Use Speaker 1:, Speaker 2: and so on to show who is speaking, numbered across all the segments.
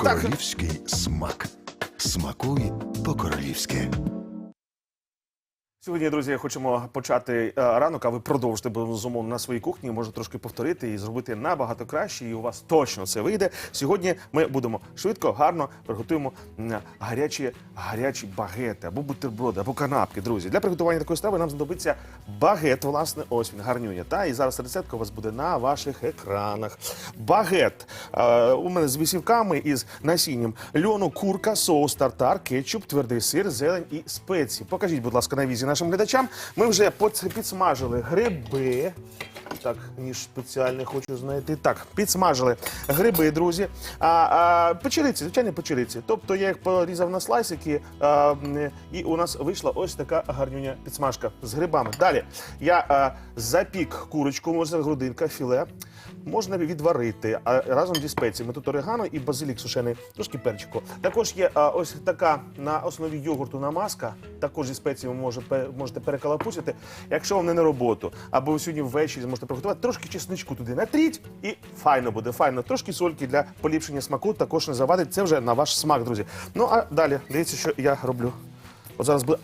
Speaker 1: Королівський смак. Смакуй по-королівськи.
Speaker 2: Сьогодні, друзі, хочемо почати е, ранок, а ви продовжите безумовно на своїй кухні. Може трошки повторити і зробити набагато краще, і у вас точно це вийде. Сьогодні ми будемо швидко, гарно приготуємо гарячі, гарячі багети або бутерброди, або канапки. Друзі, для приготування такої страви нам знадобиться багет. Власне, ось він гарнюня. Та і зараз рецептка у вас буде на ваших екранах. Багет е, у мене з висівками із насінням льону, курка, соус тартар, кетчуп, твердий сир, зелень і спеції. Покажіть, будь ласка, на візі нашим глядачам. Ми вже поц- підсмажили гриби. Так, ніж спеціальний хочу знайти. Так, підсмажили гриби, друзі. А, а печериці, звичайні печериці. Тобто я їх порізав на слайсики, а, і у нас вийшла ось така гарнюня підсмажка з грибами. Далі я а, запік курочку, можна грудинка, філе. Можна відварити а, разом зі спеціями. Тут орегано і базилік сушений, трошки перчику. Також є а, ось така на основі йогурту намазка. Також зі спеціями може, можете перекалапусити. Якщо вам не на роботу, або сьогодні ввечері зможете приготувати, трошки чесничку туди натріть, і файно буде. Файно. Трошки сольки для поліпшення смаку також не завадить. Це вже на ваш смак, друзі. Ну а далі, дивіться, що я роблю. От зараз буде.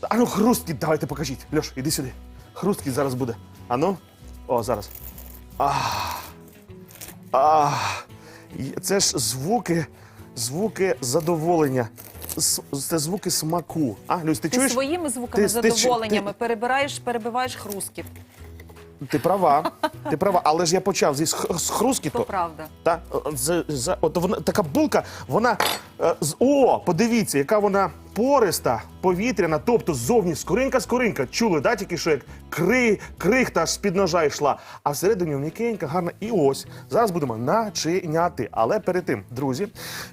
Speaker 2: А ну, хрусткіт, давайте покажіть. Льош, іди сюди. Хрусткіт зараз буде. А ну. О, зараз. А, і це ж звуки, звуки задоволення. Це звуки смаку. А, Люсь, ти,
Speaker 3: Ти
Speaker 2: чуєш?
Speaker 3: своїми звуками,
Speaker 2: Ти- ти чу-
Speaker 3: задоволеннями перебираєш, перебиваєш хрускіт.
Speaker 2: Ти права, ти права, але ж я почав зі сх- з хрускіту.
Speaker 3: То правда.
Speaker 2: Та, з, з, от вона, така булка, вона. е, з, о, подивіться, яка вона пориста, повітряна, тобто ззовні скоринка, скоринка. Чули, да, тільки що як кри, крихта аж з-під ножа йшла. А всередині м'якенька, гарна. І ось. Зараз будемо начиняти. Але перед тим, друзі,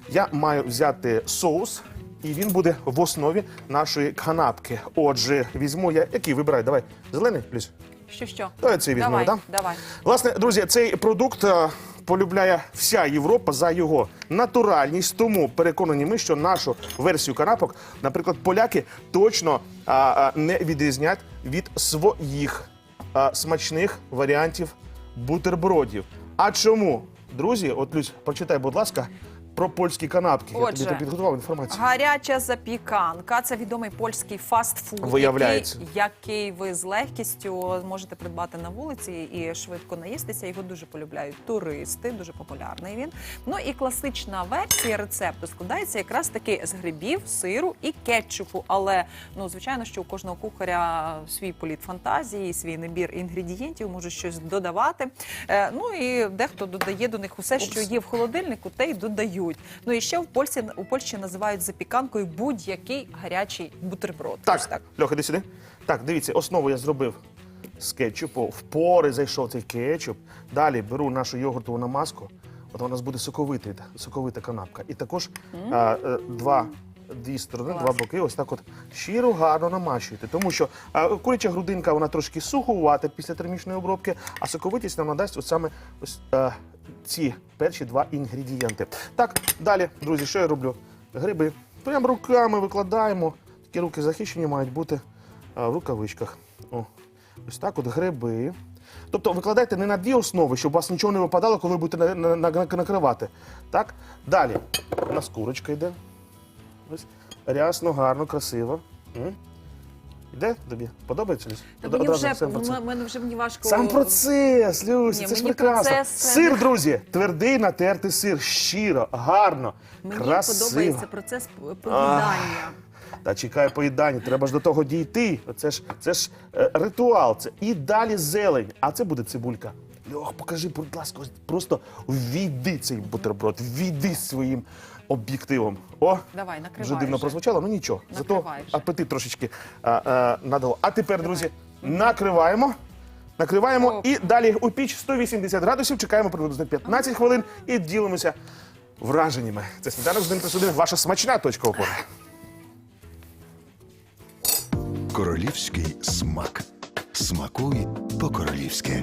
Speaker 2: я маю взяти соус. І він буде в основі нашої канапки. Отже, візьму я. Який вибирай? Давай. Зелений, плюс.
Speaker 3: Що що?
Speaker 2: Давай цей візьмемо,
Speaker 3: давай,
Speaker 2: да?
Speaker 3: давай.
Speaker 2: Власне, друзі, цей продукт е, полюбляє вся Європа за його натуральність. Тому переконані ми, що нашу версію канапок, наприклад, поляки точно а, а, не відрізнять від своїх а, смачних варіантів бутербродів. А чому? Друзі, от Люсь, прочитай, будь ласка, про польські канапки. Я тобі підготував інформацію.
Speaker 3: Гаряча запіканка це відомий польський фастфуд,
Speaker 2: Виявляється.
Speaker 3: який, який ви з легкістю можете придбати на вулиці і швидко наїстися. Його дуже полюбляють туристи, дуже популярний він. Ну і класична версія рецепту складається якраз таки з грибів, сиру і кетчупу. Але ну звичайно, що у кожного кухаря свій політ фантазії, свій набір інгредієнтів може щось додавати. Е, ну і дехто додає до них усе, що є в холодильнику, те й додають. Ну і ще в Польщі у Польщі називають запіканкою будь-який гарячий бутерброд. Ось
Speaker 2: Так, Льоха, іди сюди. Так, дивіться, основу я зробив з кетчупу. В пори зайшов цей кетчуп. Далі беру нашу йогуртову намазку. От у нас буде соковитий, соковита канапка. І також а, е, два. Дві сторони,
Speaker 3: Клас.
Speaker 2: два боки, ось так от щиро гарно намащуйте. Тому що а, куряча грудинка вона трошки сухувата після термічної обробки, а соковитість нам надасть ось саме ось е, ці перші два інгредієнти. Так, далі, друзі, що я роблю? Гриби прям руками викладаємо. Такі руки захищені мають бути в рукавичках. О, ось так от гриби. Тобто викладайте не на дві основи, щоб у вас нічого не випадало, коли ви будете на- на- на- накривати. Так? Далі. У нас курочка йде. Ось. Рясно, гарно, красиво. Іде тобі? Подобається Люсь?
Speaker 3: Та мені
Speaker 2: одразу
Speaker 3: вже м- мене вже мені важко.
Speaker 2: Сам процес, Люся,
Speaker 3: Ні,
Speaker 2: це ж
Speaker 3: мені
Speaker 2: прекрасно.
Speaker 3: процес це
Speaker 2: Сир,
Speaker 3: не-
Speaker 2: друзі, твердий натертий сир, щиро, гарно,
Speaker 3: Мені
Speaker 2: красиво.
Speaker 3: подобається процес поїдання.
Speaker 2: Та чекай поїдання, треба ж до того дійти. Це ж, це ж е, ритуал. Це і далі зелень. А це буде цибулька. Льох, покажи, будь ласка, ось просто ввійди цей бутерброд, ввійди своїм об'єктивом. О,
Speaker 3: Давай, накривай
Speaker 2: вже дивно
Speaker 3: вже.
Speaker 2: прозвучало, ну нічого. Зато
Speaker 3: вже.
Speaker 2: апетит трошечки а, а, надало. А тепер, друзі, накриваємо. Накриваємо
Speaker 3: Оп.
Speaker 2: і далі у піч 180 градусів. Чекаємо приблизно 15 хвилин і ділимося враженнями. Це сніданок з 1 плюс 1, ваша смачна точка опори.
Speaker 1: Королівський смак. Смакуй по-королівськи.